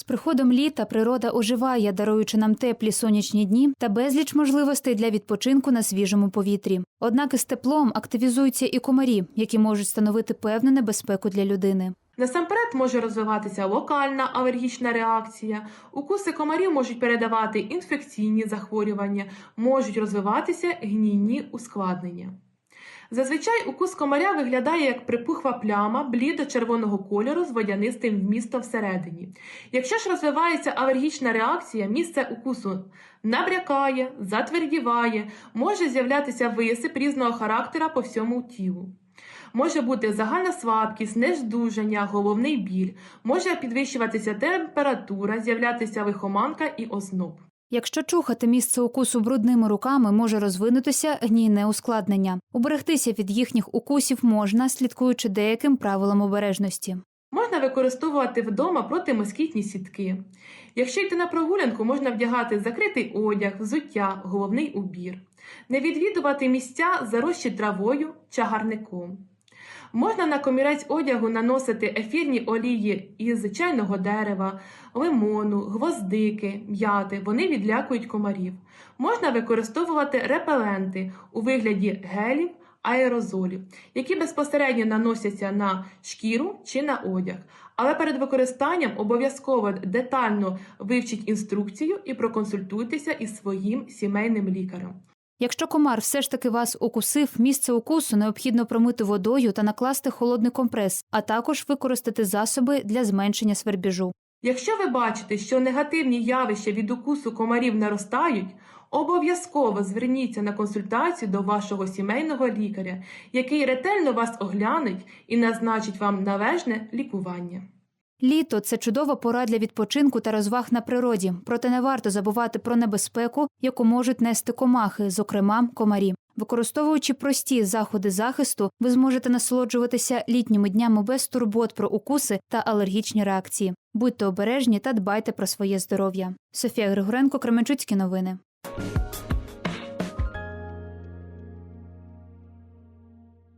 З приходом літа природа оживає, даруючи нам теплі сонячні дні та безліч можливостей для відпочинку на свіжому повітрі. Однак із теплом активізуються і комарі, які можуть становити певну небезпеку для людини. Насамперед може розвиватися локальна алергічна реакція. Укуси комарів можуть передавати інфекційні захворювання, можуть розвиватися гнійні ускладнення. Зазвичай укус комаря виглядає як припухла пляма блідо-червоного кольору з водянистим вмістом всередині. Якщо ж розвивається алергічна реакція, місце укусу набрякає, затвердіває, може з'являтися висип різного характера по всьому тілу. Може бути загальна слабкість, нездужання, головний біль, може підвищуватися температура, з'являтися лихоманка і озноб. Якщо чухати місце укусу брудними руками, може розвинутися гнійне ускладнення. Уберегтися від їхніх укусів можна, слідкуючи деяким правилам обережності. Можна використовувати вдома протимоскітні сітки. Якщо йти на прогулянку, можна вдягати закритий одяг, взуття, головний убір, не відвідувати місця, зарощі травою, чагарником. Можна на комірець одягу наносити ефірні олії із чайного дерева, лимону, гвоздики, м'яти. Вони відлякують комарів. Можна використовувати репеленти у вигляді гелів, аерозолів, які безпосередньо наносяться на шкіру чи на одяг. Але перед використанням обов'язково детально вивчіть інструкцію і проконсультуйтеся із своїм сімейним лікарем. Якщо комар все ж таки вас укусив, місце укусу необхідно промити водою та накласти холодний компрес, а також використати засоби для зменшення свербіжу. Якщо ви бачите, що негативні явища від укусу комарів наростають, обов'язково зверніться на консультацію до вашого сімейного лікаря, який ретельно вас оглянеть і назначить вам належне лікування. Літо це чудова пора для відпочинку та розваг на природі, проте не варто забувати про небезпеку, яку можуть нести комахи, зокрема комарі. Використовуючи прості заходи захисту, ви зможете насолоджуватися літніми днями без турбот про укуси та алергічні реакції. Будьте обережні та дбайте про своє здоров'я. Софія Григоренко, Кременчуцькі новини.